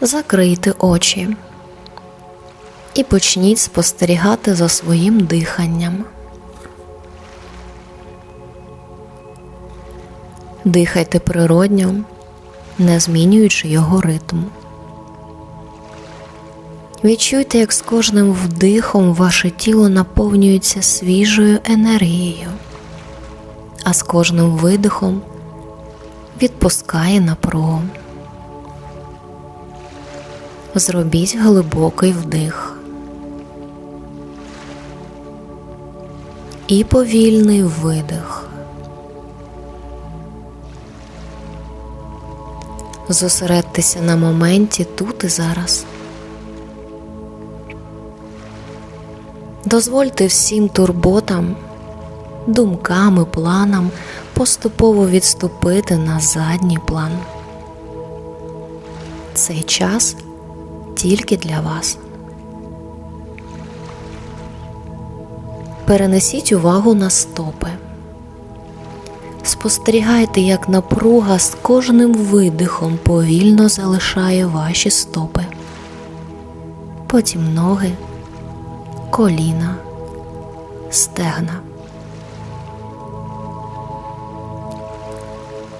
закрийте очі і почніть спостерігати за своїм диханням. Дихайте природньо, не змінюючи його ритм. Відчуйте, як з кожним вдихом ваше тіло наповнюється свіжою енергією, а з кожним видихом відпускає напругу. Зробіть глибокий вдих і повільний видих. Зосередьтеся на моменті тут і зараз. Дозвольте всім турботам, думкам і планам поступово відступити на задній план. Цей час тільки для вас. Перенесіть увагу на стопи. Спостерігайте, як напруга з кожним видихом повільно залишає ваші стопи, потім ноги, коліна, стегна.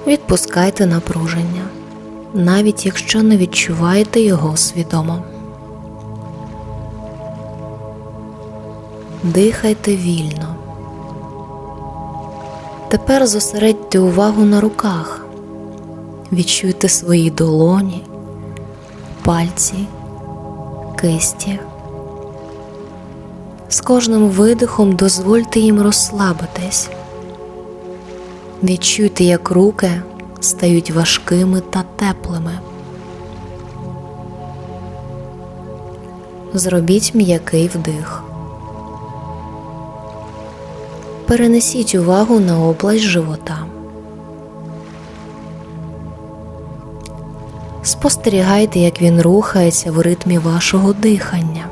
Відпускайте напруження, навіть якщо не відчуваєте його свідомо. Дихайте вільно. Тепер зосередьте увагу на руках. Відчуйте свої долоні, пальці, кисті. З кожним видихом дозвольте їм розслабитись. Відчуйте, як руки стають важкими та теплими. Зробіть м'який вдих. Перенесіть увагу на область живота. Спостерігайте, як він рухається в ритмі вашого дихання.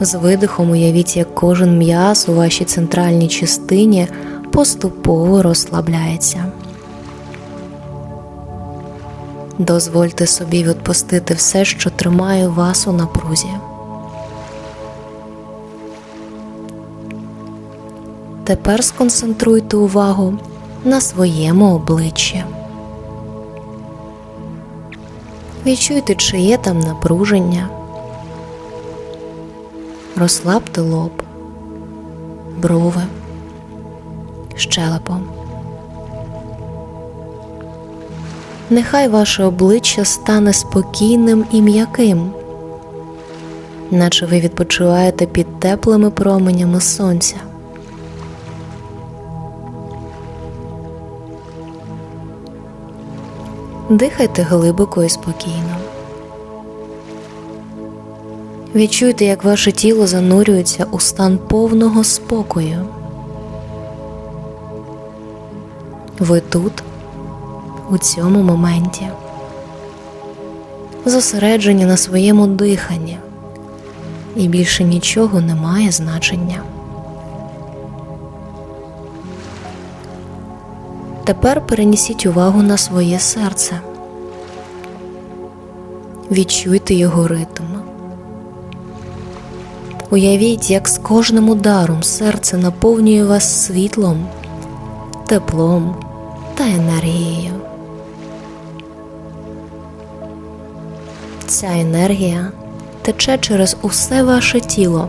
З видихом уявіть, як кожен м'яз у вашій центральній частині поступово розслабляється. Дозвольте собі відпустити все, що тримає вас у напрузі. Тепер сконцентруйте увагу на своєму обличчі. Відчуйте, чи є там напруження. Розслабте лоб, брови, щелепо. Нехай ваше обличчя стане спокійним і м'яким, наче ви відпочиваєте під теплими променями сонця. Дихайте глибоко і спокійно. Відчуйте, як ваше тіло занурюється у стан повного спокою. Ви тут, у цьому моменті, зосереджені на своєму диханні, і більше нічого не має значення. Тепер перенесіть увагу на своє серце. Відчуйте його ритм. Уявіть, як з кожним ударом серце наповнює вас світлом, теплом та енергією. Ця енергія тече через усе ваше тіло,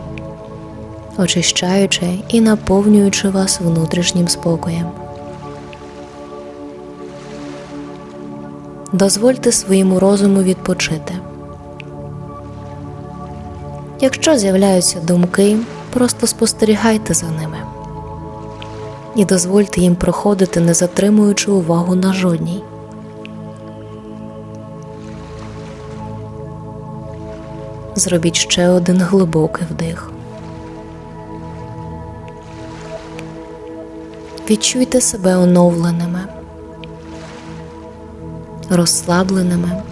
очищаючи і наповнюючи вас внутрішнім спокоєм. Дозвольте своєму розуму відпочити. Якщо з'являються думки, просто спостерігайте за ними і дозвольте їм проходити, не затримуючи увагу на жодній. Зробіть ще один глибокий вдих. Відчуйте себе оновленими розслабленими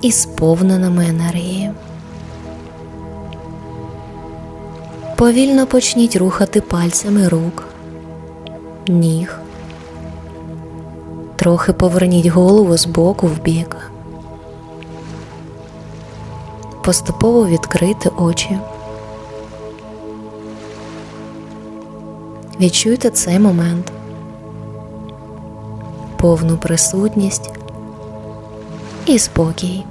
і сповненими енергії. Повільно почніть рухати пальцями рук, ніг. Трохи поверніть голову з боку в бік. Поступово відкрити очі. Відчуйте цей момент, повну присутність і спокій.